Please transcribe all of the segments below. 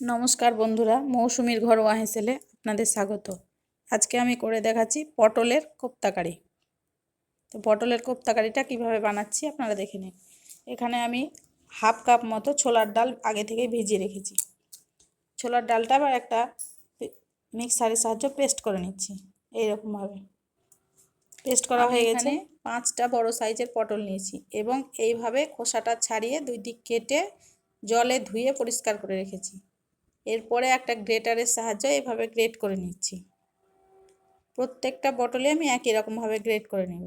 নমস্কার বন্ধুরা মৌসুমীর ঘরোয়া হেসেলে আপনাদের স্বাগত। আজকে আমি করে দেখাচ্ছি পটলের কোপ্তাকারি। তো পটলের কোপ্তাকারিটা কীভাবে বানাচ্ছি আপনারা দেখে নিন। এখানে আমি হাফ কাপ মতো ছোলার ডাল আগে থেকে ভিজিয়ে রেখেছি। ছোলার ডালটা আবার একটা মিক্সারের সাহায্য পেস্ট করে নিচ্ছি এইরকমভাবে পেস্ট করা হয়ে গেছে। পাঁচটা বড় সাইজের পটল নিয়েছি এবং এইভাবে খোসাটা ছাড়িয়ে দুই দিক কেটে জলে ধুয়ে পরিষ্কার করে রেখেছি। এরপরে একটা গ্রেটারের সাহায্যে এভাবে গ্রেট করে নিচ্ছি। প্রত্যেকটা বটলে আমি একই রকমভাবে গ্রেট করে নেব।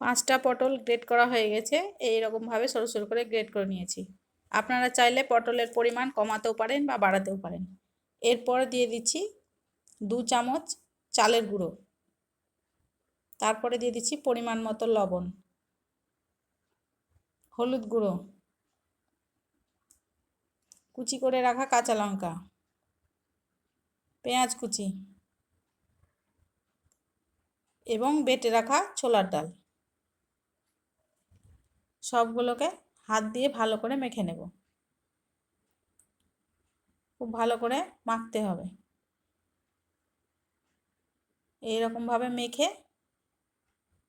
পাঁচটা পটল গ্রেড করা হয়ে গেছে। এই রকমভাবে সরু সরু করে গ্রেড করে নিয়েছি। আপনারা চাইলে পটলের পরিমাণ কমাতেও পারেন বা বাড়াতেও পারেন। এরপর দিয়ে দিচ্ছি দু চামচ চালের গুঁড়ো। তারপরে দিয়ে দিচ্ছি পরিমাণ মতো লবণ। হলুদ গুঁড়ো। কুচি করে রাখা কাঁচা লঙ্কা। পেঁয়াজ কুচি। এবং বেটে রাখা ছোলার ডাল। সবগুলোকে হাত দিয়ে ভালো করে মেখে নেব। খুব ভালো করে মাখতে হবে। এইরকমভাবে মেখে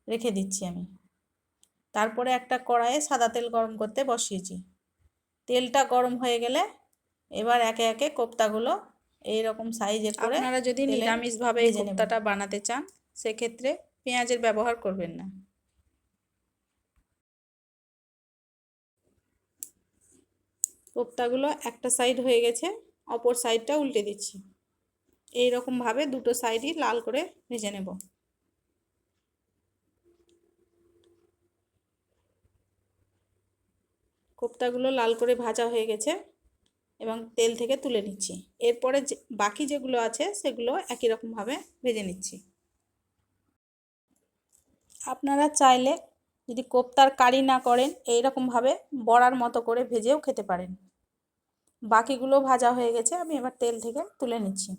রেখে দিচ্ছি আমি। তারপরে একটা কড়াইয়ে সাদা তেল গরম করতে বসিয়েছি। তেলটা গরম হয়ে গেলে এবার একে একে কোপ্তাগুলো এইরকম সাইজের করে আপনারা যদি নিরামিষভাবে এই কোপ্তাটা বানাতে চান সেক্ষেত্রে পেঁয়াজের ব্যবহার করবেন না। কোপ্তাগুলো একটা সাইড হয়ে গেছে, অপর সাইডটা উল্টে দিচ্ছি। এই রকমভাবে দুটো সাইডই লাল করে ভেজে নেব। কোপ্তাগুলো লাল করে ভাজা হয়ে গেছে এবং তেল থেকে তুলে নিচ্ছি। এরপরে যে, বাকি যেগুলো আছে সেগুলো একই রকমভাবে ভেজে নিচ্ছি। আপনারা চাইলে যদি কোপ্তার কারি না করেন এই রকমভাবে বড়ার মতো করে ভেজেও খেতে পারেন। বাকিগুলো ভাজা হয়ে গেছে আমি এবার তেল থেকে তুলে নিচ্ছি।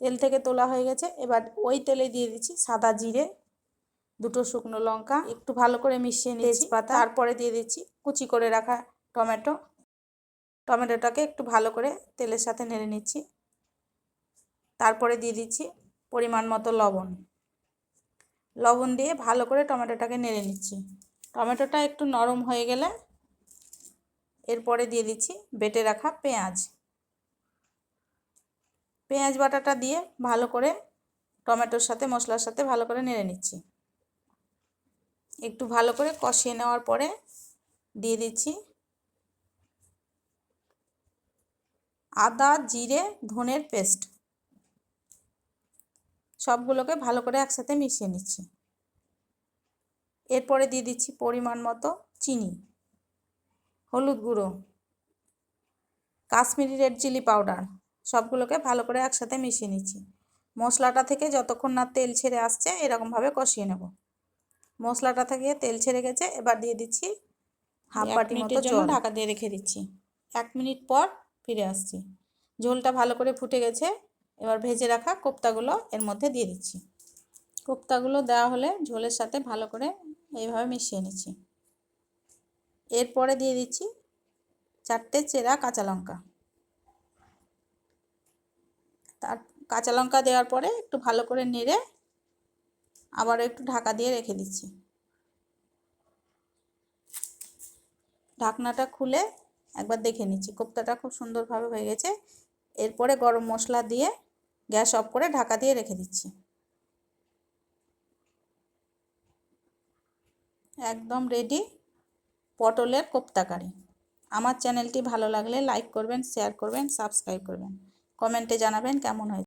তেল থেকে তোলা হয়ে গেছে এবার ওই তেলে দিয়ে দিচ্ছি সাদা জিরে দুটো শুকনো লঙ্কা একটু ভালো করে মিশিয়ে নিয়েছি। পাতা তারপরে দিয়ে দিচ্ছি কুচি করে রাখা টমেটো। টমেটোটাকে একটু ভালো করে তেলের সাথে নেড়ে নিচ্ছি। তারপরে দিয়ে দিচ্ছি পরিমাণ মতো লবণ। লবণ দিয়ে ভালো করে টমেটোটাকে নেড়ে নিচ্ছি। টমেটোটা একটু নরম হয়ে গেলে এরপরে দিয়ে দিচ্ছি বেটে রাখা পেঁয়াজ। পেঁয়াজ বাটাটা দিয়ে ভালো করে টমেটোর সাথে, মশলার সাথে ভালো করে নেড়ে নিচ্ছি। একটু ভালো করে কষিয়ে নেওয়ার পরে দিয়ে দিচ্ছি আদা, জিরে, ধনের পেস্ট। সবগুলোকে ভালো করে একসাথে মিশিয়ে নিচ্ছি। এরপরে দিয়ে দিচ্ছি পরিমাণ মতো চিনি হলুদ গুঁড়ো কাশ্মীরি রেড চিলি পাউডার সবগুলোকে ভালো করে একসাথে মিশিয়ে নিচ্ছি। মশলাটা থেকে যতক্ষণ না তেল ছেড়ে আসছে এরকমভাবে কষিয়ে নেব। মশলাটা থেকে তেল ছেড়ে গেছে এবার দিয়ে দিচ্ছি হাফ বাটি মতো জল। ঢাকা দিয়ে রেখে দিচ্ছি। এক মিনিট পর ফিরে আসছি। ঝোলটা ভালো করে ফুটে গেছে এবার ভেজে রাখা কোপ্তাগুলো এর মধ্যে দিয়ে দিচ্ছি। কোপ্তাগুলো দেওয়া হলে ঝোলের সাথে ভালো করে এইভাবে মিশিয়ে নিচ্ছি। এরপরে দিয়ে দিচ্ছি চারটে চেরা কাঁচা লঙ্কা। তার কাঁচা লঙ্কা দেওয়ার পরে একটু ভালো করে নেড়ে আবার একটু ঢাকা দিয়ে রেখে দিচ্ছি। ঢাকনাটা খুলে একবার দেখে নিচ্ছি। কোপ্তাটা খুব সুন্দরভাবে হয়ে গেছে। এরপরে গরম মশলা দিয়ে গ্যাস অফ করে ঢাকা দিয়ে রেখে দিচ্ছি। একদম রেডি পটলের কোপ্তা কারি আমার চ্যানেলটি ভালো লাগলে লাইক করবেন শেয়ার করবেন সাবস্ক্রাইব করবেন। কমেন্টে জানাবেন কেমন হয়েছে।